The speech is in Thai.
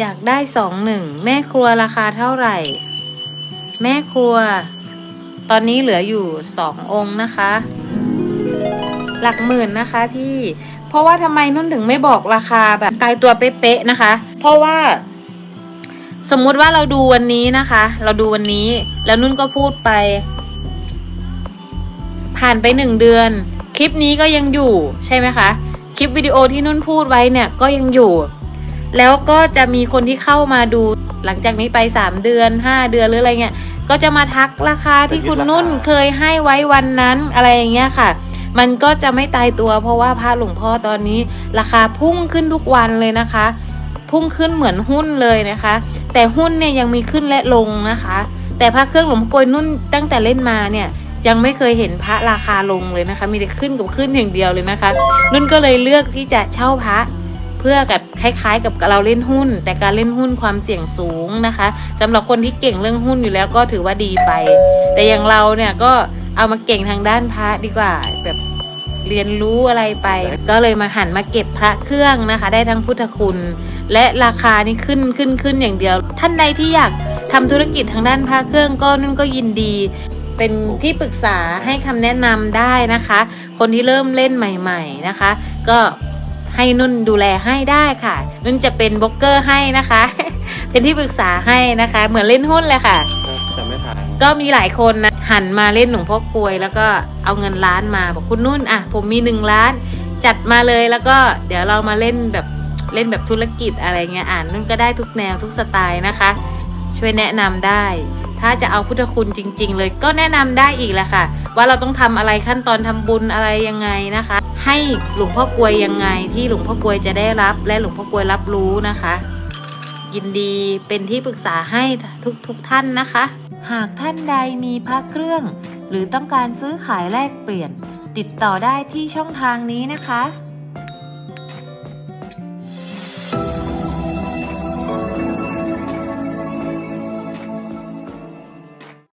อยากได้สองหนึ่งแม่ครัวราคาเท่าไหร่ แม่ครัว ตอนนี้เหลืออยู่สององค์นะคะ หลักหมื่นนะคะพี่ เพราะว่าทำไมนุ่นถึงไม่บอกราคาแบบตายตัวเป๊ะๆนะคะ เพราะว่า สมมุติว่าเราดูวันนี้นะคะ เราดูวันนี้ แล้วนุ่นก็พูดไป ผ่านไปหนึ่งเดือน คลิปนี้ก็ยังอยู่ใช่ไหมคะ คลิปวิดีโอที่นุ่นพูดไว้เนี่ยก็ยังอยู่ แล้วก็จะมีคนที่เข้ามาดูหลังจากนี้ไปสามเดือนห้าเดือนหรืออะไรเงี้ยก็จะมาทักราคาที่คุณนุ่นเคยให้ไว้วันนั้นอะไรอย่างเงี้ยค่ะ มันก็จะไม่ตายตัว เพราะว่าพระหลวงพ่อตอนนี้ ราคาพุ่งขึ้นทุกวันเลยนะคะ พุ่งขึ้นเหมือนหุ้นเลยนะคะ แต่หุ้นเนี่ยยังมีขึ้นและลงนะคะ แต่พระเครื่องหลวงพ่อกลวยนุ่นตั้งแต่เล่นมาเนี่ยยังไม่เคยเห็นพระราคาลงเลยนะคะ มีแต่ขึ้นกับขึ้นอย่างเดียวเลยนะคะ นุ่นก็เลยเลือกที่จะเช่าพระ เพื่อกับคล้ายๆ กับเราเล่นหุ้น แต่การเล่นหุ้นความเสี่ยงสูงนะคะสำหรับคนที่เก่งเรื่องหุ้นอยู่แล้วก็ถือว่าดีไป แต่อย่างเราเนี่ยก็เอามาเก่งทางด้านพระดีกว่าแบบเรียนรู้อะไรไป ก็เลยมาหันมาเก็บพระเครื่องนะคะ ได้ทั้งพุทธคุณ และราคานี่ขึ้นขึ้นขึ้นอย่างเดียว ท่านใดที่อยากทำธุรกิจทางด้านพระเครื่องก็นุ่นก็ยินดี เป็นที่ปรึกษาให้คำแนะนำได้นะคะ คนที่เริ่มเล่นใหม่ ๆนะคะ ก็ ให้นุ่นดูแลให้ได้ค่ะ นุ่นจะเป็นบล็อกเกอร์ให้นะคะ เป็นที่ปรึกษาให้นะคะ เหมือนเล่นหุ้นเลยค่ะ จะไม่ถ่ายก็มีหลายคนนะหันมาเล่นหลวงพ่อกลวย แล้วก็เอาเงินล้านมาบอกคุณนุ่นอะผมมีหนึ่งล้าน จัดมาเลยแล้วก็เดี๋ยวเรามาเล่นแบบเล่นแบบธุรกิจอะไรเงี้ยอ่านนุ่นก็ได้ทุกแนวทุกสไตล์นะคะ ช่วยแนะนำได้ ถ้าจะเอาพุทธคุณจริง ๆ เลยก็แนะนำได้อีกแหละค่ะ ว่าเราต้องทำอะไรขั้นตอนทำบุญอะไรยังไงนะคะ ให้หลวงพ่อกลวยยังไง ที่หลวงพ่อกลวยจะได้รับ และหลวงพ่อกลวยรับรู้นะคะ ยินดีเป็นที่ปรึกษาให้ทุกทุกท่านนะคะ หากท่านใดมีพระเครื่อง หรือต้องการซื้อขายแลกเปลี่ยน ติดต่อได้ที่ช่องทางนี้นะคะ